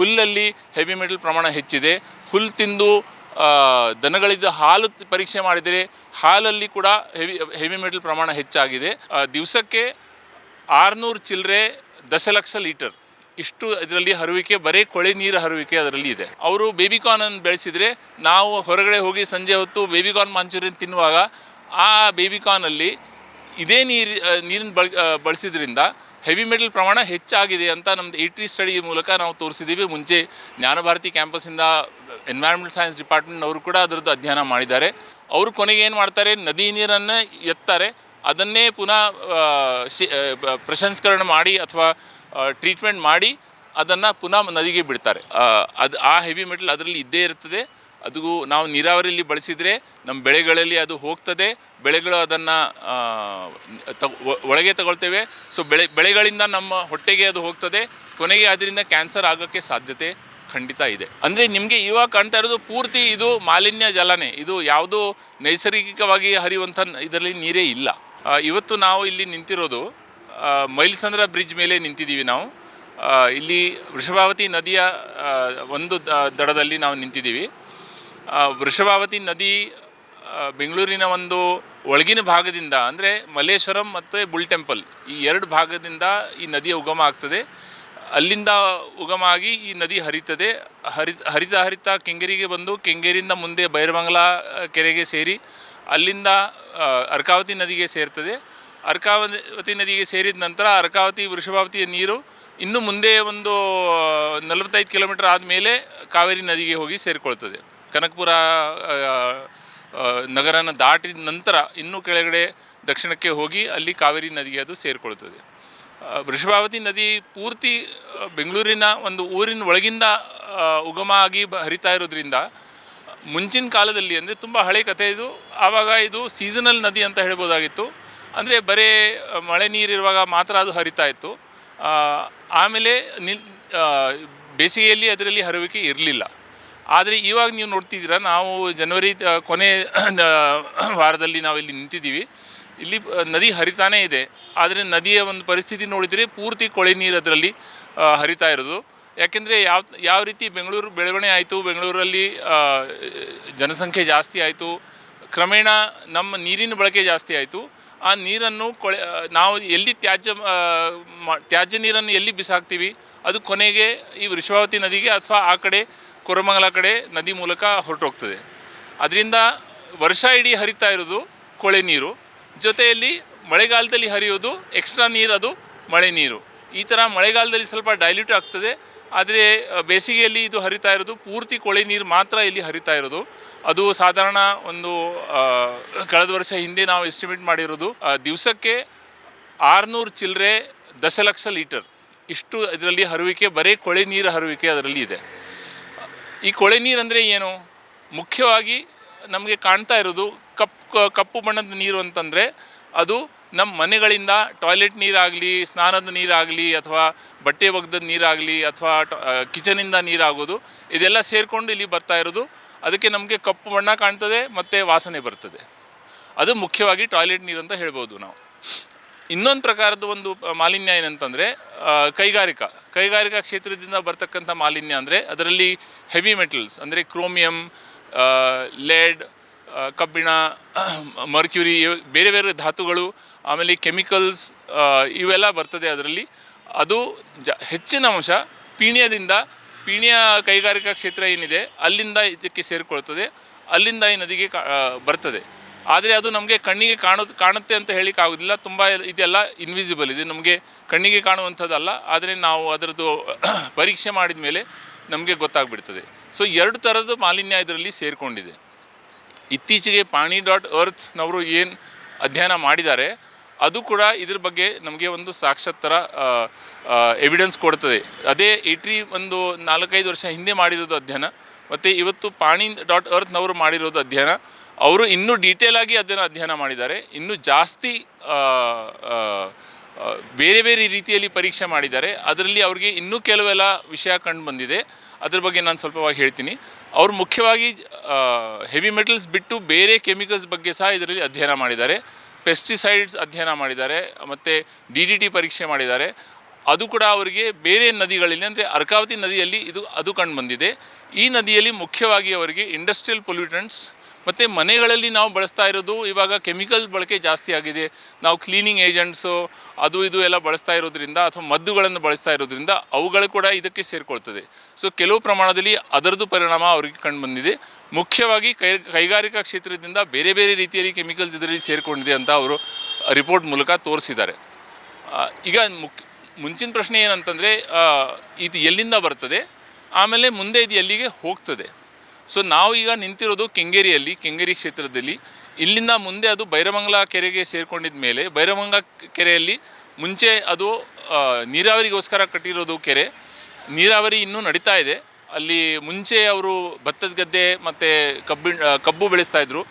ಹುಲ್ಲಲ್ಲಿ heavy metal ಪ್ರಮಾಣ ಹೆಚ್ಚಿದೆ. ಹುಲ್ಲು ತಿಂದು ದನಗಳಿದ್ದ ಹಾಲು ಪರೀಕ್ಷೆ ಮಾಡಿದರೆ ಹಾಲಲ್ಲಿ ಕೂಡ ಹೆವಿ ಹೆವಿ ಮೆಟಲ್ ಪ್ರಮಾಣ ಹೆಚ್ಚಾಗಿದೆ. ದಿವಸಕ್ಕೆ ಆರುನೂರು ಚಿಲ್ಲರೆ ದಶಲಕ್ಷ ಲೀಟರ್. ಇಷ್ಟು ಇದರಲ್ಲಿ ಹರುವಿಕೆ, ಬರೀ ಕೊಳೆ ನೀರು ಹರುವಿಕೆ ಅದರಲ್ಲಿ ಇದೆ. ಅವರು ಬೇಬಿಕಾರ್ನ್ ಅನ್ನು ಬೆಳೆಸಿದರೆ ನಾವು ಹೊರಗಡೆ ಹೋಗಿ ಸಂಜೆ ಹೊತ್ತು ಬೇಬಿಕಾರ್ನ್ ಮಂಚೂರಿಯನ್ ತಿನ್ನುವಾಗ ಆ ಬೇಬಿಕಾರ್ನಲ್ಲಿ ಇದೇ ನೀರು ನೀರನ್ನು ಬಳ ಬಳಸಿದ್ರಿಂದ ಹೆವಿ ಮೆಟಲ್ ಪ್ರಮಾಣ ಹೆಚ್ಚಾಗಿದೆ ಅಂತ ನಮ್ಮದು ಟಿ ಸ್ಟಡಿ ಮೂಲಕ ನಾವು ತೋರಿಸಿದ್ದೀವಿ ಮುಂಚೆ ಜ್ಞಾನಭಾರತಿ ಕ್ಯಾಂಪಸ್ಸಿಂದ ಎನ್ವೈರನ್ಮೆಂಟ್ ಸೈನ್ಸ್ ಡಿಪಾರ್ಟ್ಮೆಂಟ್ ಅವರು ಕೂಡ ಅದರದ್ದು ಅಧ್ಯಯನ ಮಾಡಿದ್ದಾರೆ. ಅವರು ಕೊನೆಗೆ ಏನು ಮಾಡ್ತಾರೆ, ನದಿ ನೀರನ್ನು ಎತ್ತಾರೆ. ಅದನ್ನೇ ಪುನಃ ಶಿ- ಪ್ರಶಂಸ್ಕರಣ ಮಾಡಿ ಅಥವಾ ಟ್ರೀಟ್ಮೆಂಟ್ ಮಾಡಿ ಅದನ್ನು ಪುನಃ ನದಿಗೆ ಬಿಡ್ತಾರೆ. ಅದು, ಆ ಹೆವಿ ಮೆಟಲ್ ಅದರಲ್ಲಿ ಇದ್ದೇ ಇರ್ತದೆ. ಅದು ನಾವು ನೀರಾವರಿಯಲ್ಲಿ ಬಳಸಿದರೆ ನಮ್ಮ ಬೆಳೆಗಳಲ್ಲಿ ಅದು ಹೋಗ್ತದೆ, ಬೆಳೆಗಳು ಅದನ್ನು ಒಳಗೆ ತಗೊಳ್ತೇವೆ. ಸೊ ಬೆಳೆ, ಬೆಳೆಗಳಿಂದ ನಮ್ಮ ಹೊಟ್ಟೆಗೆ ಅದು ಹೋಗ್ತದೆ. ಕೊನೆಗೆ ಅದರಿಂದ ಕ್ಯಾನ್ಸರ್ ಆಗೋಕ್ಕೆ ಸಾಧ್ಯತೆ ಖಂಡಿತ ಇದೆ. ಅಂದರೆ ನಿಮಗೆ ಇವಾಗ ಕಾಣ್ತಾ ಇರೋದು ಪೂರ್ತಿ ಇದು ಮಾಲಿನ್ಯ ಜಲನೇ. ಇದು ಯಾವುದು ನೈಸರ್ಗಿಕವಾಗಿ ಹರಿಯುವಂಥ ಇದರಲ್ಲಿ ನೀರೇ ಇಲ್ಲ. ಇವತ್ತು ನಾವು ಇಲ್ಲಿ ನಿಂತಿರೋದು ಮೈಲ್ಸಂದ್ರ ಬ್ರಿಡ್ಜ್ ಮೇಲೆ ನಿಂತಿದ್ದೀವಿ ನಾವು. ಇಲ್ಲಿ ವೃಷಭಾವತಿ ನದಿಯ ಒಂದು ದಡದಲ್ಲಿ ನಾವು ನಿಂತಿದ್ದೀವಿ. ವೃಷಭಾವತಿ ನದಿ ಬೆಂಗಳೂರಿನ ಒಂದು ಒಳಗಿನ ಭಾಗದಿಂದ, ಅಂದರೆ ಮಲ್ಲೇಶ್ವರಂ ಮತ್ತು ಬುಲ್ ಟೆಂಪಲ್, ಈ ಎರಡು ಭಾಗದಿಂದ ಈ ನದಿಯ ಉಗಮ ಆಗ್ತದೆ. ಅಲ್ಲಿಂದ ಉಗಮ ಆಗಿ ಈ ನದಿ ಹರಿತದೆ. ಹರಿ, ಹರಿತ ಹರಿತ ಕೆಂಗೇರಿಗೆ ಬಂದು ಕೆಂಗೇರಿಯಿಂದ ಮುಂದೆ ಬೈರಮಂಗಲ ಕೆರೆಗೆ ಸೇರಿ ಅಲ್ಲಿಂದ ಅರ್ಕಾವತಿ ನದಿಗೆ ಸೇರ್ತದೆ. ಅರ್ಕಾವತಿ ನದಿಗೆ ಸೇರಿದ ನಂತರ ಅರ್ಕಾವತಿ ವೃಷಭಾವತಿಯ ನೀರು ಇನ್ನು ಮುಂದೆ ಒಂದು ನಲವತ್ತೈದು ಕಿಲೋಮೀಟರ್ ಆದಮೇಲೆ ಕಾವೇರಿ ನದಿಗೆ ಹೋಗಿ ಸೇರಿಕೊಳ್ತದೆ. ಕನಕಪುರ ನಗರನ ದಾಟಿದ ನಂತರ ಇನ್ನೂ ಕೆಳಗಡೆ ದಕ್ಷಿಣಕ್ಕೆ ಹೋಗಿ ಅಲ್ಲಿ ಕಾವೇರಿ ನದಿಗೆ ಅದು ಸೇರಿಕೊಳ್ತದೆ. ವೃಷಭಾವತಿ ನದಿ ಪೂರ್ತಿ ಬೆಂಗಳೂರಿನ ಒಂದು ಊರಿನ ಒಳಗಿಂದ ಉಗಮ ಆಗಿ ಹರಿತಾ ಇರೋದ್ರಿಂದ, ಮುಂಚಿನ ಕಾಲದಲ್ಲಿ ಅಂದರೆ ತುಂಬ ಹಳೆ ಕಥೆ ಇದು. ಆವಾಗ ಇದು ಸೀಸನಲ್ ನದಿ ಅಂತ ಹೇಳ್ಬೋದಾಗಿತ್ತು. ಅಂದರೆ ಬರೀ, ಮಳೆ ನೀರಿರುವಾಗ ಮಾತ್ರ ಅದು ಹರಿತಾ ಇತ್ತು. ಆಮೇಲೆ ನಿಲ್ ಬೇಸಿಗೆಯಲ್ಲಿ ಅದರಲ್ಲಿ ಹರಿವಿಕೆ ಇರಲಿಲ್ಲ. ಆದರೆ ಇವಾಗ ನೀವು ನೋಡ್ತಿದ್ದೀರಾ, ನಾವು ಜನವರಿ ಕೊನೆ ವಾರದಲ್ಲಿ ನಾವು ಇಲ್ಲಿ ನಿಂತಿದ್ದೀವಿ. ಇಲ್ಲಿ ನದಿ ಹರಿತಾನೇ ಇದೆ. ಆದರೆ ನದಿಯ ಒಂದು ಪರಿಸ್ಥಿತಿ ನೋಡಿದರೆ ಪೂರ್ತಿ ಕೊಳೆ ನೀರು ಅದರಲ್ಲಿ ಹರಿತಾ ಇರೋದು. ಯಾಕೆಂದರೆ ಯಾವ ಯಾವ ರೀತಿ ಬೆಂಗಳೂರು ಬೆಳವಣಿಗೆ ಆಯಿತು, ಬೆಂಗಳೂರಲ್ಲಿ ಜನಸಂಖ್ಯೆ ಜಾಸ್ತಿ ಆಯಿತು, ಕ್ರಮೇಣ ನಮ್ಮ ನೀರಿನ ಬಳಕೆ ಜಾಸ್ತಿ ಆಯಿತು. ಆ ನೀರನ್ನು ಕೊಳೆ ನಾವು ಎಲ್ಲಿ ತ್ಯಾಜ್ಯ ತ್ಯಾಜ್ಯ ನೀರನ್ನು ಎಲ್ಲಿ ಬಿಸಾಕ್ತೀವಿ, ಅದು ಕೊನೆಗೆ ಈ ವೃಷಭಾವತಿ ನದಿಗೆ ಅಥವಾ ಆ ಕಡೆ ಕೊರಮಂಗಲ ಕಡೆ ನದಿ ಮೂಲಕ ಹೊರಟೋಗ್ತದೆ. ಅದರಿಂದ ವರ್ಷ ಇಡೀ ಹರಿತಾ ಇರೋದು ಕೊಳೆ ನೀರು. ಜೊತೆಯಲ್ಲಿ ಮಳೆಗಾಲದಲ್ಲಿ ಹರಿಯೋದು ಎಕ್ಸ್ಟ್ರಾ ನೀರು ಅದು ಮಳೆ ನೀರು. ಈ ಥರ ಮಳೆಗಾಲದಲ್ಲಿ ಸ್ವಲ್ಪ ಡೈಲ್ಯೂಟ್ ಆಗ್ತದೆ. ಆದರೆ ಬೇಸಿಗೆಯಲ್ಲಿ ಇದು ಹರಿತಾ ಇರೋದು ಪೂರ್ತಿ ಕೊಳೆ ನೀರು ಮಾತ್ರ ಇಲ್ಲಿ ಹರಿತಾ ಇರೋದು. ಅದು ಸಾಧಾರಣ ಒಂದು ಕಳೆದ ವರ್ಷ ಹಿಂದೆ ನಾವು ಎಸ್ಟಿಮೇಟ್ ಮಾಡಿರೋದು ದಿವಸಕ್ಕೆ ಆರುನೂರು ಚಿಲ್ಲರೆ ದಶಲಕ್ಷ ಲೀಟರ್. ಇಷ್ಟು ಇದರಲ್ಲಿ ಹರುವಿಕೆ, ಬರೀ ಕೊಳೆ ನೀರು ಹರುವಿಕೆ ಅದರಲ್ಲಿ ಇದೆ. ಈ ಕೊಳೆ ನೀರು ಅಂದರೆ ಏನು? ಮುಖ್ಯವಾಗಿ ನಮಗೆ ಕಾಣ್ತಾ ಇರೋದು ಕಪ್ಪು ಕಪ್ಪು ಬಣ್ಣದ ನೀರು ಅಂತಂದರೆ ಅದು ನಮ್ಮ ಮನೆಗಳಿಂದ ಟಾಯ್ಲೆಟ್ ನೀರಾಗಲಿ ಸ್ನಾನದ ನೀರಾಗಲಿ ಅಥವಾ ಬಟ್ಟೆ ಒಗ್ದದ ನೀರಾಗಲಿ ಅಥವಾ ಕಿಚನಿಂದ ನೀರಾಗೋದು ಇದೆಲ್ಲ ಸೇರಿಕೊಂಡು ಇಲ್ಲಿ ಬರ್ತಾ ಇರೋದು. ಅದಕ್ಕೆ ನಮಗೆ ಕಪ್ಪು ಬಣ್ಣ ಕಾಣ್ತದೆ ಮತ್ತು ವಾಸನೆ ಬರ್ತದೆ. ಅದು ಮುಖ್ಯವಾಗಿ ಟಾಯ್ಲೆಟ್ ನೀರು ಅಂತ ಹೇಳ್ಬೋದು ನಾವು. ಇನ್ನೊಂದು ಪ್ರಕಾರದ ಒಂದು ಮಾಲಿನ್ಯ ಏನಂತಂದರೆ ಕೈಗಾರಿಕಾ. ಕೈಗಾರಿಕಾ ಕ್ಷೇತ್ರದಿಂದ ಬರ್ತಕ್ಕಂಥ ಮಾಲಿನ್ಯ ಅಂದರೆ ಅದರಲ್ಲಿ ಹೆವಿ ಮೆಟಲ್ಸ್ ಅಂದರೆ ಕ್ರೋಮಿಯಂ ಲೆಡ್ ಕಬ್ಬಿಣ ಮರ್ಕ್ಯೂರಿ ಬೇರೆ ಬೇರೆ ಧಾತುಗಳು, ಆಮೇಲೆ ಕೆಮಿಕಲ್ಸ್ ಇವೆಲ್ಲ ಬರ್ತದೆ ಅದರಲ್ಲಿ. ಅದು ಜ, ಹೆಚ್ಚಿನ ಅಂಶ ಪೀಣ್ಯದಿಂದ, ಪೀಣ್ಯ ಕೈಗಾರಿಕಾ ಕ್ಷೇತ್ರ ಏನಿದೆ, ಅಲ್ಲಿಂದ ಇದಕ್ಕೆ ಸೇರಿಕೊಳ್ತದೆ. ಅಲ್ಲಿಂದ ಈ ನದಿಗೆ ಬರ್ತದೆ. ಆದರೆ ಅದು ನಮಗೆ ಕಣ್ಣಿಗೆ ಕಾಣು ಕಾಣುತ್ತೆ ಅಂತ ಹೇಳಿಕ್ಕೆ ಆಗೋದಿಲ್ಲ. ತುಂಬ ಇದೆಲ್ಲ ಇನ್ವಿಸಿಬಲ್ ಇದೆ ನಮಗೆ ಕಣ್ಣಿಗೆ ಕಾಣುವಂಥದ್ದಲ್ಲ. ಆದರೆ ನಾವು ಅದರದ್ದು ಪರೀಕ್ಷೆ ಮಾಡಿದ ಮೇಲೆ ನಮಗೆ ಗೊತ್ತಾಗ್ಬಿಡ್ತದೆ. ಸೊ ಎರಡು ಥರದ ಮಾಲಿನ್ಯ ಇದರಲ್ಲಿ ಸೇರಿಕೊಂಡಿದೆ. ಇತ್ತೀಚೆಗೆ ಪಾಣಿ ಡಾಟ್ ಅರ್ತ್ನವರು ಏನು ಅಧ್ಯಯನ ಮಾಡಿದ್ದಾರೆ ಅದು ಕೂಡ ಇದ್ರ ಬಗ್ಗೆ ನಮಗೆ ಒಂದು ಸಾಕ್ಷಾತ್ತರ ಎವಿಡೆನ್ಸ್ ಕೊಡ್ತದೆ. ಅದೇ ಇಟ್ರಿ ಒಂದು ನಾಲ್ಕೈದು ವರ್ಷ ಹಿಂದೆ ಮಾಡಿರೋದು ಅಧ್ಯಯನ, ಮತ್ತು ಇವತ್ತು ಪಾಣಿ ಡಾಟ್ ಅರ್ತ್ನವರು ಮಾಡಿರೋದು ಅಧ್ಯಯನ. ಅವರು ಇನ್ನೂ ಡೀಟೇಲ್ ಆಗಿ ಅದನ್ನು ಅಧ್ಯಯನ ಮಾಡಿದ್ದಾರೆ. ಇನ್ನೂ ಜಾಸ್ತಿ ಬೇರೆ ಬೇರೆ ರೀತಿಯಲ್ಲಿ ಪರೀಕ್ಷೆ ಮಾಡಿದ್ದಾರೆ. ಅದರಲ್ಲಿ ಅವ್ರಿಗೆ ಇನ್ನೂ ಕೆಲವೆಲ್ಲ ವಿಷಯ ಕಂಡು ಬಂದಿದೆ. ಅದ್ರ ಬಗ್ಗೆ ನಾನು ಸ್ವಲ್ಪವಾಗಿ ಹೇಳ್ತೀನಿ. ಅವರು ಮುಖ್ಯವಾಗಿ ಹೆವಿ ಮೆಟಲ್ಸ್ ಬಿಟ್ಟು ಬೇರೆ ಕೆಮಿಕಲ್ಸ್ ಬಗ್ಗೆ ಸಹ ಇದರಲ್ಲಿ ಅಧ್ಯಯನ ಮಾಡಿದ್ದಾರೆ. ಪೆಸ್ಟಿಸೈಡ್ಸ್ ಅಧ್ಯಯನ ಮಾಡಿದ್ದಾರೆ. ಮತ್ತು ಡಿ ಡಿ ಟಿ ಪರೀಕ್ಷೆ ಮಾಡಿದ್ದಾರೆ. ಅದು ಕೂಡ ಅವರಿಗೆ ಬೇರೆ ನದಿಗಳಲ್ಲಿ, ಅಂದರೆ ಅರ್ಕಾವತಿ ನದಿಯಲ್ಲಿ ಇದು, ಅದು ಕಂಡು ಬಂದಿದೆ. ಈ ನದಿಯಲ್ಲಿ ಮುಖ್ಯವಾಗಿ ಅವರಿಗೆ ಇಂಡಸ್ಟ್ರಿಯಲ್ ಪೊಲ್ಯೂಟೆಂಟ್ಸ್ ಮತ್ತು ಮನೆಗಳಲ್ಲಿ ನಾವು ಬಳಸ್ತಾ ಇರೋದು ಇವಾಗ ಕೆಮಿಕಲ್ ಬಳಕೆ ಜಾಸ್ತಿ ಆಗಿದೆ. ನಾವು ಕ್ಲೀನಿಂಗ್ ಏಜೆಂಟ್ಸು ಅದು ಇದು ಎಲ್ಲ ಬಳಸ್ತಾ ಇರೋದ್ರಿಂದ ಅಥವಾ ಮದ್ದುಗಳನ್ನು ಬಳಸ್ತಾ ಇರೋದ್ರಿಂದ ಅವುಗಳು ಕೂಡ ಇದಕ್ಕೆ ಸೇರಿಕೊಳ್ತದೆ. ಸೊ ಕೆಲವು ಪ್ರಮಾಣದಲ್ಲಿ ಅದರದ್ದು ಪರಿಣಾಮ ಅವರಿಗೆ ಕಂಡು ಬಂದಿದೆ ಮುಖ್ಯವಾಗಿ ಕೈ, ಕೈಗಾರಿಕಾ ಕ್ಷೇತ್ರದಿಂದ ಬೇರೆ ಬೇರೆ ರೀತಿಯಲ್ಲಿ ಕೆಮಿಕಲ್ಸ್ ಇದರಲ್ಲಿ ಸೇರಿಕೊಂಡಿದೆ ಅಂತ ಅವರು ರಿಪೋರ್ಟ್ ಮೂಲಕ ತೋರಿಸಿದ್ದಾರೆ. ಈಗ ಮುಖ್ಯ ಮುಂಚಿನ ಪ್ರಶ್ನೆ ಏನಂತಂದರೆ ಇದು ಎಲ್ಲಿಂದ ಬರ್ತದೆ? ಆಮೇಲೆ ಮುಂದೆ ಇದು ಎಲ್ಲಿಗೆ ಹೋಗ್ತದೆ? ಸೊ ನಾವು ಈಗ ನಿಂತಿರೋದು ಕೆಂಗೇರಿಯಲ್ಲಿ, ಕೆಂಗೇರಿ ಕ್ಷೇತ್ರದಲ್ಲಿ. ಇಲ್ಲಿಂದ ಮುಂದೆ ಅದು ಬೈರಮಂಗಲ ಕೆರೆಗೆ ಸೇರ್ಕೊಂಡಿದ ಮೇಲೆ, ಬೈರಮಂಗಲ ಕೆರೆಯಲ್ಲಿ ಮುಂಚೆ ಅದು ನೀರಾವರಿಗೋಸ್ಕರ ಕಟ್ಟಿರೋದು ಕೆರೆ. ನೀರಾವರಿ ಇನ್ನೂ ನಡೀತಾ ಇದೆ. ಅಲ್ಲಿ ಮುಂಚೆ ಅವರು ಭತ್ತದ ಗದ್ದೆ ಮತ್ತು ಕಬ್ಬಿಣ ಕಬ್ಬು ಬೆಳೆಸ್ತಾ ಇದ್ರು.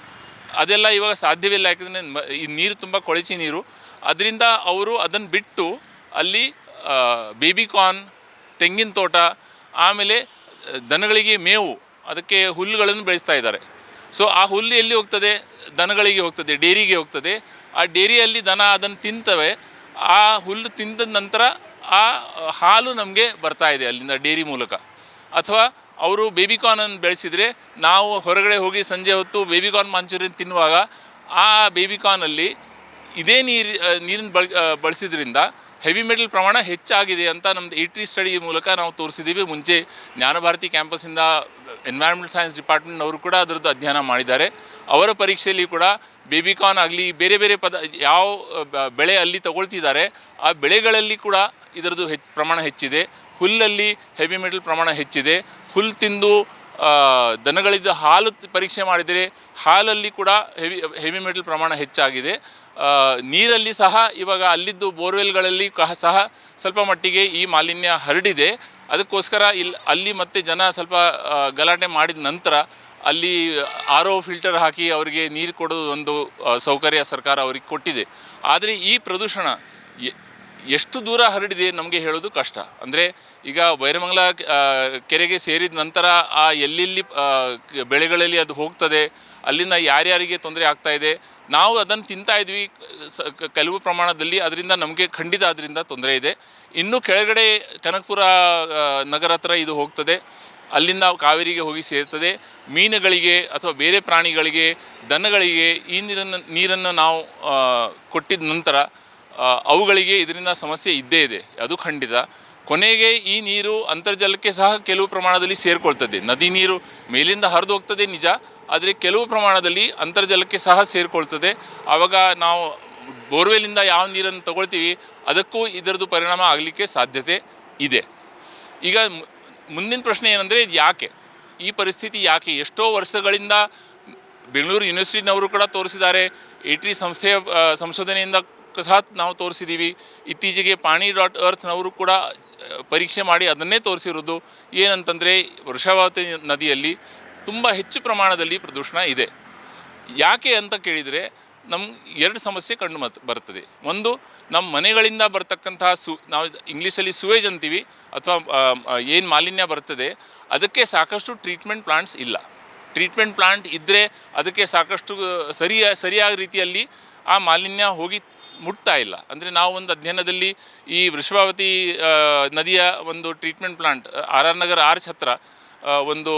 ಅದೆಲ್ಲ ಇವಾಗ ಸಾಧ್ಯವಿಲ್ಲ, ಯಾಕಂದರೆ ಈ ನೀರು ತುಂಬ ಕೊಳಚಿ ನೀರು. ಅದರಿಂದ ಅವರು ಅದನ್ನು ಬಿಟ್ಟು ಅಲ್ಲಿ ಬೇಬಿ ಕಾರ್ನ್, ತೆಂಗಿನ ತೋಟ, ಆಮೇಲೆ ದನಗಳಿಗೆ ಮೇವು ಅದಕ್ಕೆ ಹುಲ್ಲುಗಳನ್ನು ಬೆಳೆಸ್ತಾ ಇದ್ದಾರೆ. ಸೊ ಆ ಹುಲ್ಲು ಎಲ್ಲಿ ಹೋಗ್ತದೆ? ದನಗಳಿಗೆ ಹೋಗ್ತದೆ, ಡೇರಿಗೆ ಹೋಗ್ತದೆ. ಆ ಡೇರಿಯಲ್ಲಿ ದನ ಅದನ್ನು ತಿಂತವೆ. ಆ ಹುಲ್ಲು ತಿಂದ ನಂತರ ಆ ಹಾಲು ನಮಗೆ ಬರ್ತಾ ಇದೆ ಅಲ್ಲಿಂದ ಡೇರಿ ಮೂಲಕ. ಅಥವಾ ಅವರು ಬೇಬಿಕಾರ್ನನ್ನು ಬೆಳೆಸಿದರೆ ನಾವು ಹೊರಗಡೆ ಹೋಗಿ ಸಂಜೆ ಹೊತ್ತು ಬೇಬಿಕಾರ್ನ್ ಮಾಂಚೂರಿಯನ್ ತಿನ್ನುವಾಗ ಆ ಬೇಬಿಕಾರ್ನಲ್ಲಿ ಇದೇ ನೀರು ನೀರಿನ ಬಳ ಬಳಸಿದ್ರಿಂದ ಹೆವಿ ಮೆಟಲ್ ಪ್ರಮಾಣ ಹೆಚ್ಚಾಗಿದೆ ಅಂತ ನಮ್ಮದು ಇಟ್ರಿ ಸ್ಟಡಿ ಮೂಲಕ ನಾವು ತೋರಿಸಿದ್ದೀವಿ. ಮುಂಚೆ ಜ್ಞಾನಭಾರತಿ ಕ್ಯಾಂಪಸ್ಸಿಂದ ಎನ್ವೈರ್ಮೆಂಟಲ್ ಸೈನ್ಸ್ ಡಿಪಾರ್ಟ್ಮೆಂಟ್ನವರು ಕೂಡ ಅದರದ್ದು ಅಧ್ಯಯನ ಮಾಡಿದ್ದಾರೆ. ಅವರ ಪರೀಕ್ಷೆಯಲ್ಲಿ ಕೂಡ ಬೇಬಿಕಾನ್ ಆಗಲಿ, ಬೇರೆ ಬೇರೆ ಪದ, ಯಾವ ಬೆಳೆ ಅಲ್ಲಿ ತಗೊಳ್ತಿದ್ದಾರೆ. ಆ ಬೆಳೆಗಳಲ್ಲಿ ಕೂಡ ಇದರದ್ದು ಹೆಚ್, ಪ್ರಮಾಣ ಹೆಚ್ಚಿದೆ. ಹುಲ್ಲಲ್ಲಿ ಹೆವಿ ಮೆಟಲ್ ಪ್ರಮಾಣ ಹೆಚ್ಚಿದೆ. ಹುಲ್ಲು ತಿಂದು ದನಗಳಿದ್ದು ಹಾಲು ಪರೀಕ್ಷೆ ಮಾಡಿದರೆ ಹಾಲಲ್ಲಿ ಕೂಡ ಹೆವಿ ಹೆವಿ ಮೆಟಲ್ ಪ್ರಮಾಣ ಹೆಚ್ಚಾಗಿದೆ. ನೀರಲ್ಲಿ ಸಹ ಇವಾಗ ಅಲ್ಲಿದ್ದು ಬೋರ್ವೆಲ್ಗಳಲ್ಲಿ ಸಹ ಸ್ವಲ್ಪ ಮಟ್ಟಿಗೆ ಈ ಮಾಲಿನ್ಯ ಹರಡಿದೆ. ಅದಕ್ಕೋಸ್ಕರ ಇಲ್ಲಿ ಅಲ್ಲಿ ಮತ್ತೆ ಜನ ಸ್ವಲ್ಪ ಗಲಾಟೆ ಮಾಡಿದ ನಂತರ ಅಲ್ಲಿ ಆರ್ ಫಿಲ್ಟರ್ ಹಾಕಿ ಅವರಿಗೆ ನೀರು ಕೊಡೋದು ಒಂದು ಸೌಕರ್ಯ ಸರ್ಕಾರ ಅವರಿಗೆ ಕೊಟ್ಟಿದೆ. ಆದರೆ ಈ ಪ್ರದೂಷಣ ಎಷ್ಟು ದೂರ ಹರಡಿದೆ ನಮಗೆ ಹೇಳೋದು ಕಷ್ಟ. ಅಂದರೆ ಈಗ ಬೈರಮಂಗಲ ಕೆರೆಗೆ ಸೇರಿದ ನಂತರ ಆ ಎಲ್ಲೆಲ್ಲಿ ಬೆಳೆಗಳಲ್ಲಿ ಅದು ಹೋಗ್ತದೆ, ಅಲ್ಲಿಂದ ಯಾರ್ಯಾರಿಗೆ ತೊಂದರೆ ಆಗ್ತಾ ಇದೆ ನಾವು ಅದನ್ನು ತಿಂತಾ ಇದ್ವಿ, ಸ ಕೆಲವು ಪ್ರಮಾಣದಲ್ಲಿ. ಅದರಿಂದ ನಮಗೆ ಖಂಡಿತ ಅದರಿಂದ ತೊಂದರೆ ಇದೆ. ಇನ್ನು ಕೆಳಗಡೆ ಕನಕಪುರ ನಗರ ಹತ್ರ ಇದು ಹೋಗ್ತದೆ. ಅಲ್ಲಿಂದ ಕಾವೇರಿಗೆ ಹೋಗಿ ಸೇರ್ತದೆ. ಮೀನುಗಳಿಗೆ ಅಥವಾ ಬೇರೆ ಪ್ರಾಣಿಗಳಿಗೆ, ದನಗಳಿಗೆ ಈ ನೀರನ್ನು ನೀರನ್ನು ನಾವು ಕೊಟ್ಟಿದ ನಂತರ ಅವುಗಳಿಗೆ ಇದರಿಂದ ಸಮಸ್ಯೆ ಇದ್ದೇ ಇದೆ. ಅದು ಖಂಡಿತ. ಕೊನೆಗೆ ಈ ನೀರು ಅಂತರ್ಜಲಕ್ಕೆ ಸಹ ಕೆಲವು ಪ್ರಮಾಣದಲ್ಲಿ ಸೇರಿಕೊಳ್ತದೆ. ನದಿ ನೀರು ಮೇಲಿಂದ ಹರಿದು ಹೋಗ್ತದೆ ನಿಜ. ಆದರೆ ಕೆಲವು ಪ್ರಮಾಣದಲ್ಲಿ ಅಂತರ್ಜಲಕ್ಕೆ ಸಹ ಸೇರಿಕೊಳ್ತದೆ. ಆವಾಗ ನಾವು ಬೋರ್ವೆಲಿಂದ ಯಾವ ನೀರನ್ನು ತಗೊಳ್ತೀವಿ, ಅದಕ್ಕೂ ಇದರದ್ದು ಪರಿಣಾಮ ಆಗಲಿಕ್ಕೆ ಸಾಧ್ಯತೆ ಇದೆ. ಈಗ ಮುಂದಿನ ಪ್ರಶ್ನೆ ಏನಂದರೆ ಇದು ಯಾಕೆ? ಈ ಪರಿಸ್ಥಿತಿ ಯಾಕೆ? ಎಷ್ಟೋ ವರ್ಷಗಳಿಂದ ಬೆಂಗಳೂರು ಯೂನಿವರ್ಸಿಟಿನವರು ಕೂಡ ತೋರಿಸಿದ್ದಾರೆ. ಏಟ್ರಿ ಸಂಸ್ಥೆಯ ಸಂಶೋಧನೆಯಿಂದ ಸಹ ನಾವು ತೋರಿಸಿದ್ದೀವಿ. ಇತ್ತೀಚೆಗೆ ಪಾಣಿ ಡಾಟ್ ಅರ್ಥ್ನವರು ಕೂಡ ಪರೀಕ್ಷೆ ಮಾಡಿ ಅದನ್ನೇ ತೋರಿಸಿರೋದು. ಏನಂತಂದರೆ ವೃಷಾವತಿ ನದಿಯಲ್ಲಿ ತುಂಬ ಹೆಚ್ಚು ಪ್ರಮಾಣದಲ್ಲಿ ಪ್ರದೂಷಣ ಇದೆ. ಯಾಕೆ ಅಂತ ಕೇಳಿದರೆ ನಮ್ಮ ಎರಡು ಸಮಸ್ಯೆ ಕಂಡು ಮತ್ ಬರ್ತದೆ ಒಂದು ನಮ್ಮ ಮನೆಗಳಿಂದ ಬರ್ತಕ್ಕಂತಹ ಸು, ನಾವು ಇಂಗ್ಲೀಷಲ್ಲಿ ಸುವೇಜ್ ಅಂತೀವಿ ಅಥವಾ ಏನು ಮಾಲಿನ್ಯ ಬರ್ತದೆ, ಅದಕ್ಕೆ ಸಾಕಷ್ಟು ಟ್ರೀಟ್ಮೆಂಟ್ ಪ್ಲಾಂಟ್ಸ್ ಇಲ್ಲ. ಟ್ರೀಟ್ಮೆಂಟ್ ಪ್ಲಾಂಟ್ ಇದ್ದರೆ ಅದಕ್ಕೆ ಸಾಕಷ್ಟು ಸರಿಯ, ಸರಿಯಾದ ರೀತಿಯಲ್ಲಿ ಆ ಮಾಲಿನ್ಯ ಹೋಗಿ ಮುಟ್ತಾ ಇಲ್ಲ. ಅಂದರೆ ನಾವು ಒಂದು ಅಧ್ಯಯನದಲ್ಲಿ ಈ ವೃಷಭಾವತಿ ನದಿಯ ಒಂದು treatment plant R R Nagar arch ಹತ್ರ ಒಂದು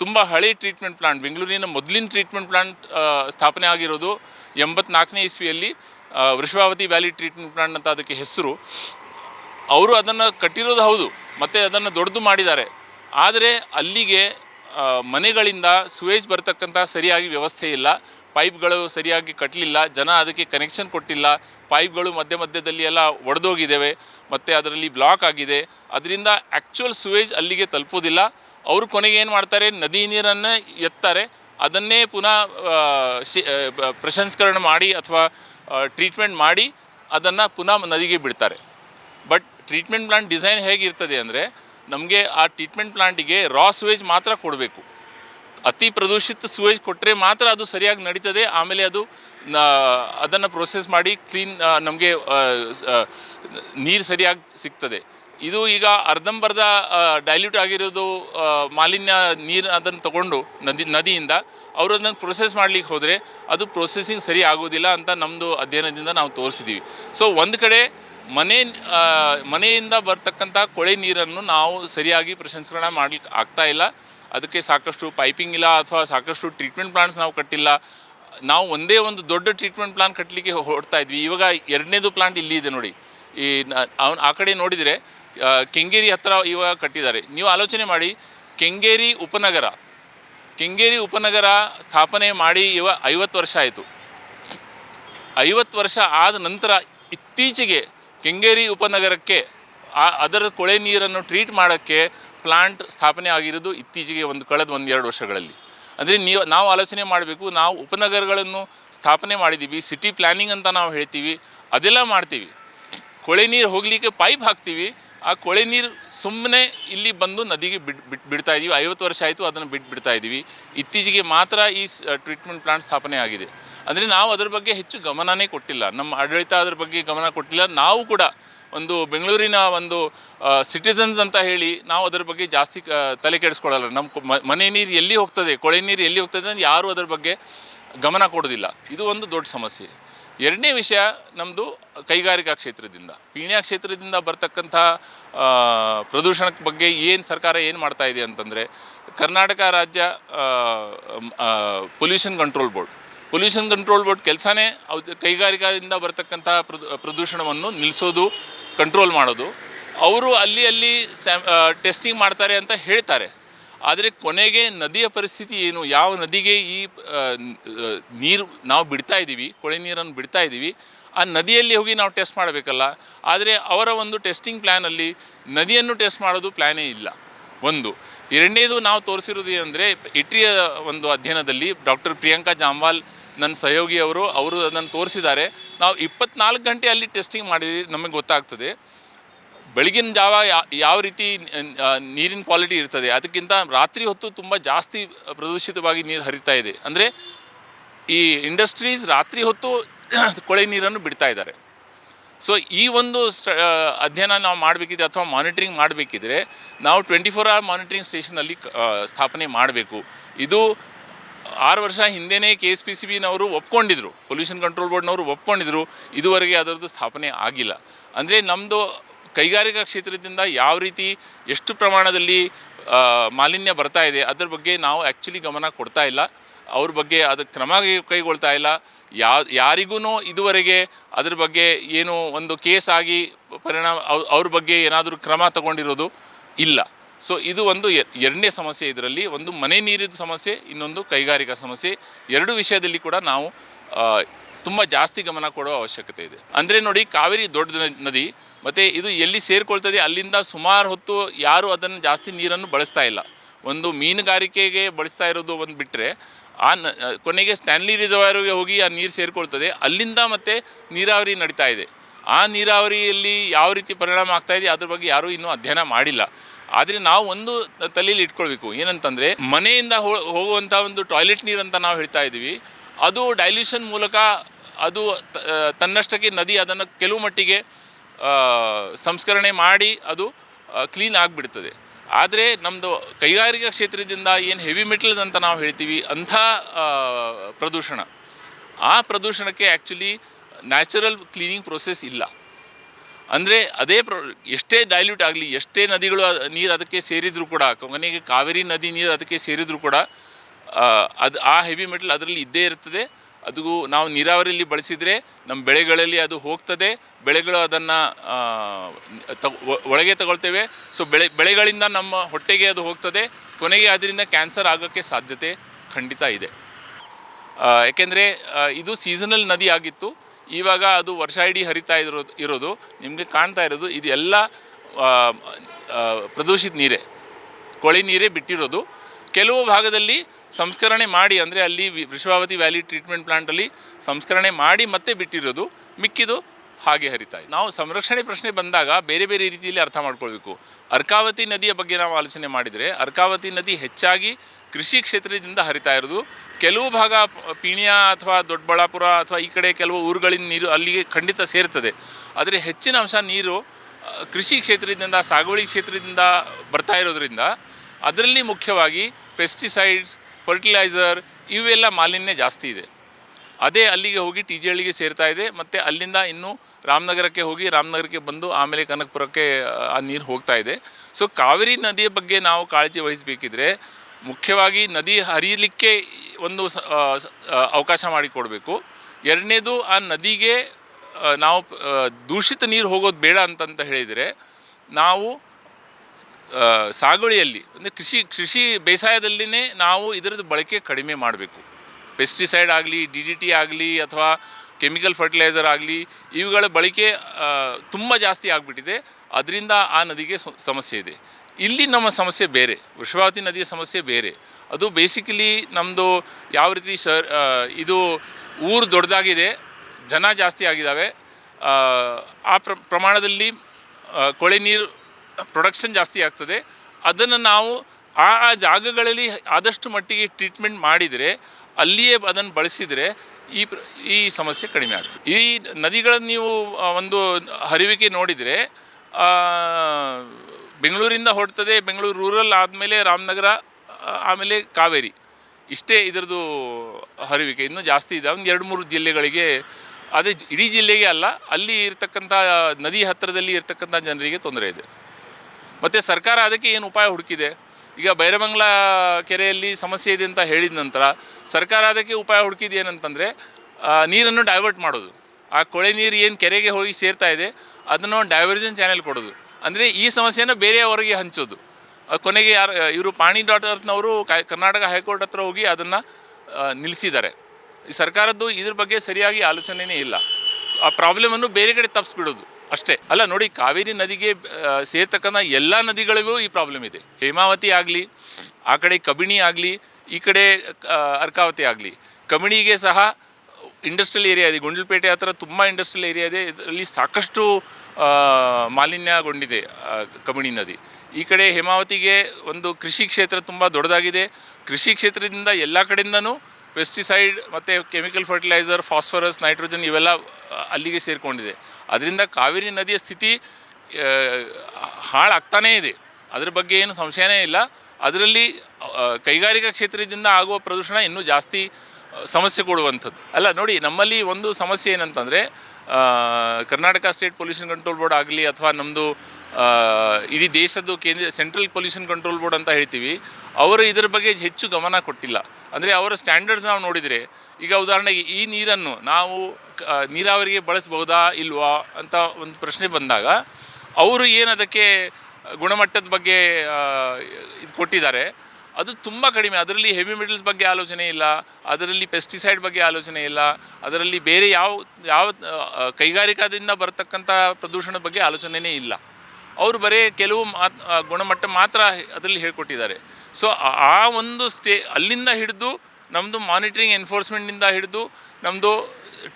ತುಂಬ ಹಳೆ ಟ್ರೀಟ್ಮೆಂಟ್ ಪ್ಲಾಂಟ್ ಬೆಂಗಳೂರಿನ ಮೊದಲಿನ ಟ್ರೀಟ್ಮೆಂಟ್ ಪ್ಲಾಂಟ್ ಸ್ಥಾಪನೆ ಆಗಿರೋದು ಎಂಬತ್ನಾಲ್ಕನೇ ಇಸ್ವಿಯಲ್ಲಿ ವೃಷಭಾವತಿ ವ್ಯಾಲಿ ಟ್ರೀಟ್ಮೆಂಟ್ ಪ್ಲಾಂಟ್ ಅಂತ ಅದಕ್ಕೆ ಹೆಸರು. ಅವರು ಅದನ್ನು ಕಟ್ಟಿರೋದು ಹೌದು, ಮತ್ತು ಅದನ್ನು ದೊಡ್ಡದು ಮಾಡಿದ್ದಾರೆ. ಆದರೆ ಅಲ್ಲಿಗೆ ಮನೆಗಳಿಂದ ಸುವೇಜ್ ಬರತಕ್ಕಂಥ ಸರಿಯಾಗಿ ವ್ಯವಸ್ಥೆ ಇಲ್ಲ ಪೈಪ್ಗಳು ಸರಿಯಾಗಿ ಕಟ್ಟಲಿಲ್ಲ ಜನ ಅದಕ್ಕೆ ಕನೆಕ್ಷನ್ ಕೊಟ್ಟಿಲ್ಲ ಪೈಪ್ಗಳು ಮಧ್ಯ ಮಧ್ಯದಲ್ಲಿ ಎಲ್ಲ ಒಡೆದೋಗಿದ್ದಾವೆ, ಮತ್ತು ಅದರಲ್ಲಿ ಬ್ಲಾಕ್ ಆಗಿದೆ. ಅದರಿಂದ ಆ್ಯಕ್ಚುಯಲ್ ಸುವೇಜ್ ಅಲ್ಲಿಗೆ ತಲುಪೋದಿಲ್ಲ. ಅವರು ಕೊನೆಗೆ ಏನು ಮಾಡ್ತಾರೆ? ನದಿ ನೀರನ್ನು ಎತ್ತಾರೆ. ಅದನ್ನೇ ಪುನಃ ಶಿ ಪ್ರಸಂಸ್ಕರಣೆ ಮಾಡಿ ಅಥವಾ ಟ್ರೀಟ್ಮೆಂಟ್ ಮಾಡಿ ಅದನ್ನು ಪುನಃ ನದಿಗೆ ಬಿಡ್ತಾರೆ. ಬಟ್ ಟ್ರೀಟ್ಮೆಂಟ್ ಪ್ಲಾಂಟ್ ಡಿಸೈನ್ ಹೇಗಿರ್ತದೆ ಅಂದರೆ, ನಮಗೆ ಆ ಟ್ರೀಟ್ಮೆಂಟ್ ಪ್ಲಾಂಟಿಗೆ ರಾ ಸುವೇಜ್ ಮಾತ್ರ ಕೊಡಬೇಕು. ಅತಿ ಪ್ರದೂಷಿತ ಸುವೇಜ್ ಕೊಟ್ಟರೆ ಮಾತ್ರ ಅದು ಸರಿಯಾಗಿ ನಡೀತದೆ. ಆಮೇಲೆ ಅದು ಅದನ್ನು ಪ್ರೋಸೆಸ್ ಮಾಡಿ ಕ್ಲೀನ್ ನಮಗೆ ನೀರು ಸರಿಯಾಗಿ ಸಿಗ್ತದೆ. ಇದು ಈಗ ಅರ್ಧಂಬರ್ಧ ಡೈಲ್ಯೂಟ್ ಆಗಿರೋದು ಮಾಲಿನ್ಯ ನೀರು ಅದನ್ನು ತಗೊಂಡು ನದಿ, ನದಿಯಿಂದ ಅವರು ಅದನ್ನು ಪ್ರೊಸೆಸ್ ಮಾಡ್ಲಿಕ್ಕೆ ಹೋದರೆ ಅದು ಪ್ರೊಸೆಸಿಂಗ್ ಸರಿ ಆಗೋದಿಲ್ಲ ಅಂತ ನಮ್ಮದು ಅಧ್ಯಯನದಿಂದ ನಾವು ತೋರಿಸಿದ್ದೀವಿ ಸೊ ಒಂದು ಕಡೆ ಮನೆ ಮನೆಯಿಂದ ಬರ್ತಕ್ಕಂಥ ಕೊಳೆ ನೀರನ್ನು ನಾವು ಸರಿಯಾಗಿ ಪ್ರಶಂಸ್ಕರಣ ಮಾಡ್ಲಿಕ್ಕೆ ಆಗ್ತಾ ಇಲ್ಲ. ಅದಕ್ಕೆ ಸಾಕಷ್ಟು ಪೈಪಿಂಗ್ ಇಲ್ಲ ಅಥವಾ ಸಾಕಷ್ಟು ಟ್ರೀಟ್ಮೆಂಟ್ ಪ್ಲಾಂಟ್ಸ್ ನಾವು ಕಟ್ಟಿಲ್ಲ. ನಾವು ಒಂದೇ ಒಂದು ದೊಡ್ಡ ಟ್ರೀಟ್ಮೆಂಟ್ ಪ್ಲಾನ್ ಕಟ್ಟಲಿಕ್ಕೆ ಹೊಡ್ತಾ ಇದ್ವಿ. ಇವಾಗ ಎರಡನೇದು ಪ್ಲಾಂಟ್ ಇಲ್ಲಿ ಇದೆ ನೋಡಿ. ಈ ಅವ್ನು ಆ ಕಡೆ ನೋಡಿದರೆ ಕೆಂಗೇರಿ ಹತ್ರ ಇವಾಗ ಕಟ್ಟಿದ್ದಾರೆ. ನೀವು ಆಲೋಚನೆ ಮಾಡಿ, ಕೆಂಗೇರಿ ಉಪನಗರ ಕೆಂಗೇರಿ ಉಪನಗರ ಸ್ಥಾಪನೆ ಮಾಡಿ ಇವ ಐವತ್ತು ವರ್ಷ ಆಯಿತು. ಐವತ್ತು ವರ್ಷ ಆದ ನಂತರ ಇತ್ತೀಚೆಗೆ ಕೆಂಗೇರಿ ಉಪನಗರಕ್ಕೆ ಅದರ ಕೊಳೆ ನೀರನ್ನು ಟ್ರೀಟ್ ಮಾಡೋಕ್ಕೆ ಪ್ಲಾಂಟ್ ಸ್ಥಾಪನೆ ಆಗಿರೋದು ಇತ್ತೀಚೆಗೆ ಒಂದು ಕಳೆದ ಒಂದೆರಡು ವರ್ಷಗಳಲ್ಲಿ. ಅಂದರೆ ನೀವು, ನಾವು ಆಲೋಚನೆ ಮಾಡಬೇಕು, ನಾವು ಉಪನಗರಗಳನ್ನು ಸ್ಥಾಪನೆ ಮಾಡಿದ್ದೀವಿ ಸಿಟಿ ಪ್ಲ್ಯಾನಿಂಗ್ ಅಂತ ನಾವು ಹೇಳ್ತೀವಿ, ಅದೆಲ್ಲ ಮಾಡ್ತೀವಿ. ಕೊಳೆ ನೀರು ಹೋಗಲಿಕ್ಕೆ ಪೈಪ್ ಹಾಕ್ತೀವಿ ಆ ಕೊಳೆ ನೀರು ಸುಮ್ಮನೆ ಇಲ್ಲಿ ಬಂದು ನದಿಗೆ ಬಿಡ್ ಬಿಟ್ ಬಿಡ್ತಾ ಇದ್ದೀವಿ ಐವತ್ತು ವರ್ಷ ಆಯಿತು ಅದನ್ನು ಬಿಟ್ಟು ಬಿಡ್ತಾ ಇದ್ದೀವಿ ಇತ್ತೀಚೆಗೆ ಮಾತ್ರ ಈ ಟ್ರೀಟ್ಮೆಂಟ್ ಪ್ಲಾಂಟ್ ಸ್ಥಾಪನೆ ಆಗಿದೆ. ಅಂದರೆ ನಾವು ಅದರ ಬಗ್ಗೆ ಹೆಚ್ಚು ಗಮನನೇ ಕೊಟ್ಟಿಲ್ಲ. ನಮ್ಮ ಆಡಳಿತ ಅದ್ರ ಬಗ್ಗೆ ಗಮನ ಕೊಟ್ಟಿಲ್ಲ. ನಾವು ಕೂಡ ಒಂದು ಬೆಂಗಳೂರಿನ ಒಂದು ಸಿಟಿಸನ್ಸ್ ಅಂತ ಹೇಳಿ ನಾವು ಅದರ ಬಗ್ಗೆ ಜಾಸ್ತಿ ತಲೆ ಕೆಡಿಸ್ಕೊಳ್ಳಲ್ಲ. ನಮ್ಮ ಮನೆ ನೀರು ಎಲ್ಲಿ ಹೋಗ್ತದೆ, ಕೊಳೆ ನೀರು ಎಲ್ಲಿ ಹೋಗ್ತದೆ ಅಂತ ಯಾರೂ ಅದರ ಬಗ್ಗೆ ಗಮನ ಕೊಡೋದಿಲ್ಲ. ಇದು ಒಂದು ದೊಡ್ಡ ಸಮಸ್ಯೆ. ಎರಡನೇ ವಿಷಯ ನಮ್ಮದು ಕೈಗಾರಿಕಾ ಕ್ಷೇತ್ರದಿಂದ. ಪೀಣ್ಯ ಕ್ಷೇತ್ರದಿಂದ ಬರ್ತಕ್ಕಂಥ ಪ್ರದೂಷಣಕ್ಕೆ ಬಗ್ಗೆ ಏನು ಸರ್ಕಾರ ಏನು ಮಾಡ್ತಾ ಇದೆ ಅಂತಂದರೆ, ಕರ್ನಾಟಕ ರಾಜ್ಯ pollution control board pollution control board ಕೆಲಸನೇ ಕೈಗಾರಿಕಾದಿಂದ ಬರ್ತಕ್ಕಂಥ ಪ್ರದು, ಪ್ರದೂಷಣವನ್ನು ನಿಲ್ಲಿಸೋದು ಕಂಟ್ರೋಲ್ ಮಾಡೋದು. ಅವರು ಅಲ್ಲಿ ಅಲ್ಲಿ ಸ್ಯಾಮ್ ಟೆಸ್ಟಿಂಗ್ ಮಾಡ್ತಾರೆ ಅಂತ ಹೇಳ್ತಾರೆ. ಆದರೆ ಕೊನೆಗೆ ನದಿಯ ಪರಿಸ್ಥಿತಿ ಏನು? ಯಾವ ನದಿಗೆ ಈ ನೀರು ನಾವು ಬಿಡ್ತಾ ಇದ್ದೀವಿ, ಕೊಳೆ ನೀರನ್ನು ಬಿಡ್ತಾ ಇದ್ದೀವಿ, ಆ ನದಿಯಲ್ಲಿ ಹೋಗಿ ನಾವು ಟೆಸ್ಟ್ ಮಾಡಬೇಕಲ್ಲ? ಆದರೆ ಅವರ ಒಂದು ಟೆಸ್ಟಿಂಗ್ ಪ್ಲ್ಯಾನಲ್ಲಿ ನದಿಯನ್ನು ಟೆಸ್ಟ್ ಮಾಡೋದು ಪ್ಲ್ಯಾನೇ ಇಲ್ಲ. ಒಂದು. ಎರಡನೇದು ನಾವು ತೋರಿಸಿರೋದು ಏನಂದರೆ, ಇಟ್ರಿಯ ಒಂದು ಅಧ್ಯಯನದಲ್ಲಿ ಡಾಕ್ಟರ್ ಪ್ರಿಯಾಂಕಾ ಜಾಮ್ವಾಲ್ ನನ್ನ ಸಹಯೋಗಿ ಅವರು ಅವರು ಅದನ್ನು ತೋರಿಸಿದ್ದಾರೆ. ನಾವು ಇಪ್ಪತ್ನಾಲ್ಕು ಗಂಟೆ ಅಲ್ಲಿ ಟೆಸ್ಟಿಂಗ್ ಮಾಡಿದ್ವಿ ನಮಗೆ ಗೊತ್ತಾಗ್ತದೆ. ಬೆಳಗಿನ ಜಾವ ಯಾವ ರೀತಿ ನೀರಿನ ಕ್ವಾಲಿಟಿ ಇರ್ತದೆ, ಅದಕ್ಕಿಂತ ರಾತ್ರಿ ಹೊತ್ತು ತುಂಬ ಜಾಸ್ತಿ ಪ್ರದೂಷಿತವಾಗಿ ನೀರು ಹರಿತಾ ಇದೆ. ಅಂದರೆ ಈ ಇಂಡಸ್ಟ್ರೀಸ್ ರಾತ್ರಿ ಹೊತ್ತು ಕೊಳೆ ನೀರನ್ನು ಬಿಡ್ತಾ ಇದ್ದಾರೆ. ಸೊ ಈ ಒಂದು ಅಧ್ಯಯನ ನಾವು ಮಾಡಬೇಕಿದ್ರೆ ಅಥವಾ ಮಾನಿಟ್ರಿಂಗ್ ಮಾಡಬೇಕಿದ್ರೆ ನಾವು ಟ್ವೆಂಟಿ ಫೋರ್ ಅವರ್ ಮಾನಿಟ್ರಿಂಗ್ ಸ್ಟೇಷನಲ್ಲಿ ಸ್ಥಾಪನೆ ಮಾಡಬೇಕು. ಇದು ಆರು ವರ್ಷ ಹಿಂದೆಯೇ ಕೆ ಎಸ್ ಪಿ ಸಿ ಬಿನವರು ಒಪ್ಕೊಂಡಿದ್ರು ಪೊಲ್ಯೂಷನ್ ಕಂಟ್ರೋಲ್ ಬೋರ್ಡ್ನವರು ಒಪ್ಕೊಂಡಿದ್ರು, ಇದುವರೆಗೆ ಅದರದ್ದು ಸ್ಥಾಪನೆ ಆಗಿಲ್ಲ. ಅಂದರೆ ನಮ್ಮದು ಕೈಗಾರಿಕಾ ಕ್ಷೇತ್ರದಿಂದ ಯಾವ ರೀತಿ ಎಷ್ಟು ಪ್ರಮಾಣದಲ್ಲಿ ಮಾಲಿನ್ಯ ಬರ್ತಾ ಇದೆ, ಅದರ ಬಗ್ಗೆ ನಾವು ಆ್ಯಕ್ಚುಲಿ ಗಮನ ಕೊಡ್ತಾ ಇಲ್ಲ. ಅವ್ರ ಬಗ್ಗೆ ಅದಕ್ಕೆ ಕ್ರಮ ಕೈಗೊಳ್ತಾ ಇಲ್ಲ. ಯಾ ಯಾರಿಗೂ ಇದುವರೆಗೆ ಅದ್ರ ಬಗ್ಗೆ ಏನು ಒಂದು ಕೇಸ್ ಆಗಿ ಪರಿಣಾಮ, ಅವ್- ಅವ್ರ ಬಗ್ಗೆ ಏನಾದರೂ ಕ್ರಮ ತಗೊಂಡಿರೋದು ಇಲ್ಲ. ಸೊ ಇದು ಒಂದು ಎರಡನೇ ಸಮಸ್ಯೆ ಇದರಲ್ಲಿ. ಒಂದು ಮನೆ ನೀರಿನ ಸಮಸ್ಯೆ, ಇನ್ನೊಂದು ಕೈಗಾರಿಕಾ ಸಮಸ್ಯೆ. ಎರಡು ವಿಷಯದಲ್ಲಿ ಕೂಡ ನಾವು ತುಂಬ ಜಾಸ್ತಿ ಗಮನ ಕೊಡೋ ಅವಶ್ಯಕತೆ ಇದೆ. ಅಂದರೆ ನೋಡಿ, ಕಾವೇರಿ ದೊಡ್ಡ ನದಿ ಮತ್ತು ಇದು ಎಲ್ಲಿ ಸೇರಿಕೊಳ್ತದೆ? ಅಲ್ಲಿಂದ ಸುಮಾರು ಹೊತ್ತು ಯಾರು ಅದನ್ನು ಜಾಸ್ತಿ ನೀರನ್ನು ಬಳಸ್ತಾ ಇಲ್ಲ. ಒಂದು ಮೀನುಗಾರಿಕೆಗೆ ಬಳಸ್ತಾ ಇರೋದು ಒಂದು ಬಿಟ್ಟರೆ ಆ ನ ಕೊನೆಗೆ ಸ್ಟ್ಯಾನ್ಲಿ ರಿಸರ್ವರ್ಗೆ ಹೋಗಿ ಆ ನೀರು ಸೇರಿಕೊಳ್ತದೆ. ಅಲ್ಲಿಂದ ಮತ್ತೆ ನೀರಾವರಿ ನಡೀತಾ ಇದೆ. ಆ ನೀರಾವರಿಯಲ್ಲಿ ಯಾವ ರೀತಿ ಪರಿಣಾಮ ಆಗ್ತಾ ಇದೆ? ಅದ್ರ ಬಗ್ಗೆ ಯಾರೂ ಇನ್ನೂ ಅಧ್ಯಯನ ಮಾಡಿಲ್ಲ. ಆದರೆ ನಾವು ಒಂದು ತಲೆಯಲ್ಲಿ ಇಟ್ಕೊಳ್ಬೇಕು. ಏನಂತಂದರೆ, ಮನೆಯಿಂದ ಹೋಗುವಂಥ ಒಂದು ಟಾಯ್ಲೆಟ್ ನೀರು ಅಂತ ನಾವು ಹೇಳ್ತಾ ಇದ್ದೀವಿ. ಅದು ಡೈಲ್ಯೂಷನ್ ಮೂಲಕ ಅದು ತನ್ನಷ್ಟಕ್ಕೆ ನದಿ ಅದನ್ನು ಕೆಲವು ಮಟ್ಟಿಗೆ ಸಂಸ್ಕರಣೆ ಮಾಡಿ ಅದು ಕ್ಲೀನ್ ಆಗಿಬಿಡ್ತದೆ. ಆದರೆ ನಮ್ಮದು ಕೈಗಾರಿಕಾ ಕ್ಷೇತ್ರದಿಂದ ಏನು ಹೆವಿ ಮೆಟಲ್ಸ್ ಅಂತ ನಾವು ಹೇಳ್ತೀವಿ, ಅಂಥ ಪ್ರದೂಷಣ. ಆ ಪ್ರದೂಷಣಕ್ಕೆ ಆ್ಯಕ್ಚುಲಿ ನ್ಯಾಚುರಲ್ ಕ್ಲೀನಿಂಗ್ ಪ್ರೋಸೆಸ್ ಇಲ್ಲ. ಅಂದರೆ ಅದೇ ಪ್ರೊ, ಎಷ್ಟೇ ಡೈಲ್ಯೂಟ್ ಆಗಲಿ, ಎಷ್ಟೇ ನದಿಗಳು ನೀರು ಅದಕ್ಕೆ ಸೇರಿದರೂ ಕೂಡ, ಕೊನೆಗೆ ಕಾವೇರಿ ನದಿ ನೀರು ಅದಕ್ಕೆ ಸೇರಿದರೂ ಕೂಡ ಅದು, ಆ ಹೆವಿ ಮೆಟಲ್ ಅದರಲ್ಲಿ ಇದ್ದೇ ಇರ್ತದೆ. ಅದು ನಾವು ನೀರಾವರಿಯಲ್ಲಿ ಬಳಸಿದರೆ ನಮ್ಮ ಬೆಳೆಗಳಲ್ಲಿ ಅದು ಹೋಗ್ತದೆ. ಬೆಳೆಗಳು ಅದನ್ನು ಒಳಗೆ ತಗೊಳ್ತೇವೆ. ಸೊ ಬೆಳೆ, ಬೆಳೆಗಳಿಂದ ನಮ್ಮ ಹೊಟ್ಟೆಗೆ ಅದು ಹೋಗ್ತದೆ. ಕೊನೆಗೆ ಅದರಿಂದ ಕ್ಯಾನ್ಸರ್ ಆಗೋಕ್ಕೆ ಸಾಧ್ಯತೆ ಖಂಡಿತ ಇದೆ. ಯಾಕೆಂದರೆ ಇದು ಸೀಸನಲ್ ನದಿ ಆಗಿತ್ತು. ಇವಾಗ ಅದು ವರ್ಷ ಇಡೀ ಹರಿತಾ ಇರೋದು ಇರೋದು. ನಿಮಗೆ ಕಾಣ್ತಾ ಇರೋದು ಇದೆಲ್ಲ ಪ್ರದೂಷಿತ ನೀರೇ. ಕೊಳೆ ನೀರೇ ಬಿಟ್ಟಿರೋದು. ಕೆಲವು ಭಾಗದಲ್ಲಿ ಸಂಸ್ಕರಣೆ ಮಾಡಿ, ಅಂದರೆ ಅಲ್ಲಿ ವಿಶ್ವಾವತಿ ವ್ಯಾಲಿ ಟ್ರೀಟ್ಮೆಂಟ್ ಪ್ಲಾಂಟಲ್ಲಿ ಸಂಸ್ಕರಣೆ ಮಾಡಿ ಮತ್ತೆ ಬಿಟ್ಟಿರೋದು. ಮಿಕ್ಕಿದು ಹಾಗೆ ಹರಿತಾ ಇದೆ. ನಾವು ಸಂರಕ್ಷಣೆ ಪ್ರಶ್ನೆ ಬಂದಾಗ ಬೇರೆ ಬೇರೆ ರೀತಿಯಲ್ಲಿ ಅರ್ಥ ಮಾಡ್ಕೊಳ್ಬೇಕು. ಅರ್ಕಾವತಿ ನದಿಯ ಬಗ್ಗೆ ನಾವು ಆಲೋಚನೆ ಮಾಡಿದರೆ ಅರ್ಕಾವತಿ ನದಿ ಹೆಚ್ಚಾಗಿ ಕೃಷಿ ಕ್ಷೇತ್ರದಿಂದ ಹರಿತಾ ಇರೋದು. ಕೆಲವು ಭಾಗ ಪೀಣ್ಯ ಅಥವಾ ದೊಡ್ಡಬಳ್ಳಾಪುರ ಅಥವಾ ಈ ಕಡೆ ಕೆಲವು ಊರುಗಳಿಂದ ನೀರು ಅಲ್ಲಿಗೆ ಖಂಡಿತ ಸೇರ್ತದೆ. ಆದರೆ ಹೆಚ್ಚಿನ ಅಂಶ ನೀರು ಕೃಷಿ ಕ್ಷೇತ್ರದಿಂದ, ಸಾಗುವಳಿ ಕ್ಷೇತ್ರದಿಂದ ಬರ್ತಾ ಇರೋದ್ರಿಂದ ಅದರಲ್ಲಿ ಮುಖ್ಯವಾಗಿ ಪೆಸ್ಟಿಸೈಡ್ಸ್ ಫರ್ಟಿಲೈಸರ್ ಇವೆಲ್ಲ ಮಾಲಿನ್ಯ ಜಾಸ್ತಿ ಇದೆ. ಅದೇ ಅಲ್ಲಿಗೆ ಹೋಗಿ ಟಿ ಜಿ ಹಳ್ಳಿಗೆ ಸೇರ್ತಾ ಇದೆ. ಮತ್ತು ಅಲ್ಲಿಂದ ಇನ್ನು ರಾಮನಗರಕ್ಕೆ ಹೋಗಿ ರಾಮನಗರಕ್ಕೆ ಬಂದು ಆಮೇಲೆ ಕನಕಪುರಕ್ಕೆ, ಆ ನೀರು ಹೋಗ್ತಾ ಇದೆ. ಸೊ ಕಾವೇರಿ ನದಿಯ ಬಗ್ಗೆ ನಾವು ಕಾಳಜಿ ವಹಿಸಬೇಕಿದ್ರೆ ಮುಖ್ಯವಾಗಿ ನದಿ ಹರಿಯಲಿಕ್ಕೆ ಒಂದು ಅವಕಾಶ ಮಾಡಿಕೊಡಬೇಕು ಎರಡನೇದು ಆ ನದಿಗೆ ನಾವು ದೂಷಿತ ನೀರು ಹೋಗೋದು ಬೇಡ ಅಂತಂತ ಹೇಳಿದರೆ ನಾವು ಸಾಗುವಳಿಯಲ್ಲಿ ಅಂದರೆ ಕೃಷಿ ಕೃಷಿ ಬೇಸಾಯದಲ್ಲಿನೇ ನಾವು ಇದರದ್ದು ಬಳಕೆ ಕಡಿಮೆ ಮಾಡಬೇಕು. ಪೆಸ್ಟಿಸೈಡ್ ಆಗಲಿ ಡಿ ಡಿ ಟಿ ಆಗಲಿ ಅಥವಾ ಕೆಮಿಕಲ್ ಫರ್ಟಿಲೈಸರ್ ಆಗಲಿ ಇವುಗಳ ಬಳಕೆ ತುಂಬ ಜಾಸ್ತಿ ಆಗಿಬಿಟ್ಟಿದೆ. ಅದರಿಂದ ಆ ನದಿಗೆ ಸಮಸ್ಯೆ ಇದೆ. ಇಲ್ಲಿ ನಮ್ಮ ಸಮಸ್ಯೆ ಬೇರೆ. ವೃಷಭಾವತಿ ನದಿಯ ಸಮಸ್ಯೆ ಬೇರೆ. ಅದು ಬೇಸಿಕಲಿ ನಮ್ಮದು ಯಾವ ರೀತಿ ಸರ್ ಇದು ಊರು ದೊಡ್ಡದಾಗಿದೆ ಜನ ಜಾಸ್ತಿ ಆಗಿದ್ದಾವೆ ಆ, ಪ್ರ ಪ್ರಮಾಣದಲ್ಲಿ ಕೊಳೆ ನೀರು ಪ್ರೊಡಕ್ಷನ್ ಜಾಸ್ತಿ ಆಗ್ತದೆ. ಅದನ್ನು ನಾವು ಆ ಆ ಜಾಗಗಳಲ್ಲಿ ಆದಷ್ಟು ಮಟ್ಟಿಗೆ ಟ್ರೀಟ್ಮೆಂಟ್ ಮಾಡಿದರೆ ಅಲ್ಲಿಯೇ ಅದನ್ನು ಬಳಸಿದರೆ ಈ ಈ ಸಮಸ್ಯೆ ಕಡಿಮೆ ಆಗ್ತದೆ. ಈ ನದಿಗಳನ್ನು ನೀವು ಒಂದು ಹರಿವಿಕೆ ನೋಡಿದರೆ ಬೆಂಗಳೂರಿಂದ ಹೊರಡ್ತದೆ, ಬೆಂಗಳೂರು ರೂರಲ್ ಆದಮೇಲೆ ರಾಮನಗರ ಆಮೇಲೆ ಕಾವೇರಿ. ಇಷ್ಟೇ ಇದರದ್ದು ಹರಿವಿಕೆ ಇನ್ನೂ ಜಾಸ್ತಿ ಇದೆ. ಒಂದು ಎರಡು ಮೂರು ಜಿಲ್ಲೆಗಳಿಗೆ, ಅದೇ ಇಡೀ ಜಿಲ್ಲೆಗೆ ಅಲ್ಲ, ಅಲ್ಲಿ ಇರ್ತಕ್ಕಂಥ ನದಿ ಹತ್ತಿರದಲ್ಲಿ ಇರ್ತಕ್ಕಂಥ ಜನರಿಗೆ ತೊಂದರೆ ಇದೆ. ಮತ್ತು ಸರ್ಕಾರ ಅದಕ್ಕೆ ಏನು ಉಪಾಯ ಹುಡುಕಿದೆ? ಈಗ ಬೈರಮಂಗಲ ಕೆರೆಯಲ್ಲಿ ಸಮಸ್ಯೆ ಇದೆ ಅಂತ ಹೇಳಿದ ನಂತರ ಸರ್ಕಾರ ಅದಕ್ಕೆ ಉಪಾಯ ಹುಡುಕಿದ್ದು ಏನಂತಂದರೆ ನೀರನ್ನು ಡೈವರ್ಟ್ ಮಾಡೋದು. ಆ ಕೊಳೆ ನೀರು ಏನು ಕೆರೆಗೆ ಹೋಗಿ ಸೇರ್ತಾ ಇದೆ, ಅದನ್ನು ಡೈವರ್ಜನ್ ಚಾನೆಲ್ ಕೊಡೋದು. ಅಂದರೆ ಈ ಸಮಸ್ಯೆನ ಬೇರೆಯವರಿಗೆ ಹಂಚೋದು. ಕೊನೆಗೆ ಯಾರು, ಇವರು ಪಾಣಿ ಡಾಟ್ ಕರ್ನಾಟಕ ಹೈಕೋರ್ಟ್ ಹತ್ರ ಹೋಗಿ ಅದನ್ನು ನಿಲ್ಲಿಸಿದ್ದಾರೆ ಸರ್ಕಾರದ್ದು ಇದ್ರ ಬಗ್ಗೆ ಸರಿಯಾಗಿ ಆಲೋಚನೆಯೇ ಇಲ್ಲ. ಆ ಪ್ರಾಬ್ಲಮನ್ನು ಬೇರೆ ಕಡೆ ತಪ್ಪಿಸ್ಬಿಡೋದು ಅಷ್ಟೇ. ಅಲ್ಲ ನೋಡಿ ಕಾವೇರಿ ನದಿಗೆ ಆ, ಸೇರ್ತಕ್ಕಂಥ ಎಲ್ಲ ನದಿಗಳಿಗೂ ಈ ಪ್ರಾಬ್ಲಮ್ ಇದೆ. ಹೇಮಾವತಿ ಆಗಲಿ ಆ ಕಡೆ ಕಬಿಣಿ ಆಗಲಿ ಈ ಕಡೆ ಅರ್ಕಾವತಿ ಆಗಲಿ. ಕಬಿಣಿಗೆ ಸಹ ಇಂಡಸ್ಟ್ರಿಯಲ್ ಏರಿಯಾ ಇದೆ. ಗುಂಡ್ಲುಪೇಟೆ ಥರ ತುಂಬ ಇಂಡಸ್ಟ್ರಿಯಲ್ ಏರಿಯಾ ಇದೆ. ಇದರಲ್ಲಿ ಸಾಕಷ್ಟು ಮಾಲಿನ್ಯಗೊಂಡಿದೆ ಆ, ಕಬಿಣಿ ನದಿ. ಈ ಕಡೆ ಹೇಮಾವತಿಗೆ ಒಂದು ಕೃಷಿ ಕ್ಷೇತ್ರ ತುಂಬ ದೊಡ್ಡದಾಗಿದೆ. ಕೃಷಿ ಕ್ಷೇತ್ರದಿಂದ ಎಲ್ಲ ಕಡೆಯಿಂದನೂ ಪೆಸ್ಟಿಸೈಡ್ ಮತ್ತು ಕೆಮಿಕಲ್ ಫರ್ಟಿಲೈಸರ್ ಫಾಸ್ಫರಸ್ ನೈಟ್ರೋಜನ್ ಇವೆಲ್ಲ ಅಲ್ಲಿಗೆ ಸೇರಿಕೊಂಡಿದೆ. ಅದರಿಂದ ಕಾವೇರಿ ನದಿಯ ಸ್ಥಿತಿ ಹಾಳಾಗ್ತಾನೇ ಇದೆ. ಅದ್ರ ಬಗ್ಗೆ ಏನು ಸಂಶಯನೇ ಇಲ್ಲ. ಅದರಲ್ಲಿ ಕೈಗಾರಿಕಾ ಕ್ಷೇತ್ರದಿಂದ ಆಗುವ ಪ್ರದೂಷಣ ಇನ್ನೂ ಜಾಸ್ತಿ ಸಮಸ್ಯೆ ಕೊಡುವಂಥದ್ದು. ಅಲ್ಲ, ನೋಡಿ, ನಮ್ಮಲ್ಲಿ ಒಂದು ಸಮಸ್ಯೆ ಏನಂತಂದರೆ Karnataka state pollution control board ಆಗಲಿ ಅಥವಾ ನಮ್ಮದು ಇಡೀ ದೇಶದ್ದು ಕೇಂದ್ರ, ಸೆಂಟ್ರಲ್ ಪೊಲ್ಯೂಷನ್ ಕಂಟ್ರೋಲ್ ಬೋರ್ಡ್ ಅಂತ ಹೇಳ್ತೀವಿ, ಅವರು ಇದರ ಬಗ್ಗೆ ಹೆಚ್ಚು ಗಮನ ಕೊಟ್ಟಿಲ್ಲ. ಅಂದರೆ ಅವರ ಸ್ಟ್ಯಾಂಡರ್ಡ್ಸ್ ನಾವು ನೋಡಿದರೆ, ಈಗ ಉದಾಹರಣೆಗೆ ಈ ನೀರನ್ನು ನಾವು ನೀರಾವರಿಗೆ ಬಳಸ್ಬೋದಾ ಇಲ್ವಾ ಅಂತ ಒಂದು ಪ್ರಶ್ನೆ ಬಂದಾಗ, ಅವರು ಏನು ಅದಕ್ಕೆ ಗುಣಮಟ್ಟದ ಬಗ್ಗೆ ಇದು ಕೊಟ್ಟಿದ್ದಾರೆ, ಅದು ತುಂಬ ಕಡಿಮೆ. ಅದರಲ್ಲಿ ಹೆವಿ ಮೆಟಲ್ಸ್ ಬಗ್ಗೆ ಆಲೋಚನೆ ಇಲ್ಲ, ಅದರಲ್ಲಿ ಪೆಸ್ಟಿಸೈಡ್ ಬಗ್ಗೆ ಆಲೋಚನೆ ಇಲ್ಲ, ಅದರಲ್ಲಿ ಬೇರೆ ಯಾವ ಯಾವ ಕೈಗಾರಿಕಾದಿಂದ ಬರತಕ್ಕಂಥ ಪ್ರದೂಷಣದ ಬಗ್ಗೆ ಆಲೋಚನೆಯೇ ಇಲ್ಲ. ಅವರು ಬರೀ ಕೆಲವು ಮಾತ್ ಗುಣಮಟ್ಟ ಮಾತ್ರ ಅದರಲ್ಲಿ ಹೇಳ್ಕೊಟ್ಟಿದ್ದಾರೆ. ಸೊ ಆ ಒಂದು ಸ್ಟೇ, ಅಲ್ಲಿಂದ ಹಿಡಿದು ನಮ್ಮದು ಮಾನಿಟ್ರಿಂಗ್ ಎನ್ಫೋರ್ಸ್ಮೆಂಟ್ನಿಂದ ಹಿಡಿದು ನಮ್ಮದು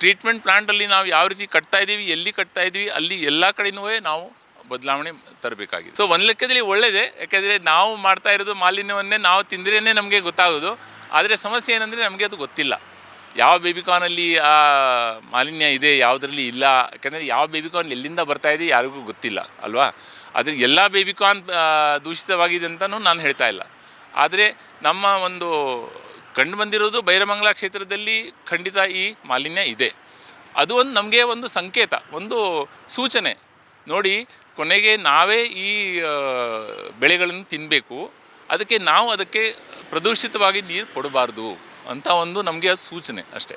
ಟ್ರೀಟ್ಮೆಂಟ್ ಪ್ಲಾಂಟಲ್ಲಿ ನಾವು ಯಾವ ರೀತಿ ಕಟ್ತಾ ಇದ್ದೀವಿ ಎಲ್ಲಿ ಕಟ್ತಾ ಇದ್ದೀವಿ ಅಲ್ಲಿ ಎಲ್ಲ ಕಡೆಯೂ ನಾವು ಬದಲಾವಣೆ ತರಬೇಕಾಗಿದೆ. ಸೊ ಒಂದು ಲೆಕ್ಕದಲ್ಲಿ ಒಳ್ಳೆಯದೇ ಯಾಕೆಂದರೆ ನಾವು ಮಾಡ್ತಾ ಇರೋದು ಮಾಲಿನ್ಯವನ್ನೇ ನಾವು ತಿಂದ್ರೇ ನಮಗೆ ಗೊತ್ತಾಗೋದು. ಆದರೆ ಸಮಸ್ಯೆ ಏನಂದರೆ ನಮಗೆ ಅದು ಗೊತ್ತಿಲ್ಲ. ಯಾವ ಬೇಬಿಕಾನಲ್ಲಿ ಆ ಮಾಲಿನ್ಯ ಇದೆ, ಯಾವುದರಲ್ಲಿ ಇಲ್ಲ, ಯಾಕೆಂದರೆ ಯಾವ ಬೇಬಿಕಾನ್ ಎಲ್ಲಿಂದ ಬರ್ತಾ ಇದೆ ಯಾರಿಗೂ ಗೊತ್ತಿಲ್ಲ, ಅಲ್ವಾ? ಆದರೆ ಎಲ್ಲ ಬೇಬಿಕಾನ್ ದೂಷಿತವಾಗಿದೆ ಅಂತಲೂ ನಾನು ಹೇಳ್ತಾ ಇಲ್ಲ. ಆದರೆ ನಮ್ಮ ಒಂದು ಕಂಡು ಬಂದಿರೋದು ಬೈರಮಂಗಲ ಕ್ಷೇತ್ರದಲ್ಲಿ ಖಂಡಿತ ಈ ಮಾಲಿನ್ಯ ಇದೆ. ಅದು ಒಂದು ನಮಗೆ ಒಂದು ಸಂಕೇತ, ಒಂದು ಸೂಚನೆ. ನೋಡಿ, ಕೊನೆಗೆ ನಾವೇ ಈ ಬೆಳೆಗಳನ್ನು ತಿನ್ನಬೇಕು ಅದಕ್ಕೆ ನಾವು ಅದಕ್ಕೆ ಪ್ರದೂಷಿತವಾಗಿ ನೀರು ಕೊಡಬಾರ್ದು ಅಂತ ಒಂದು ನಮಗೆ ಅದು ಸೂಚನೆ ಅಷ್ಟೇ.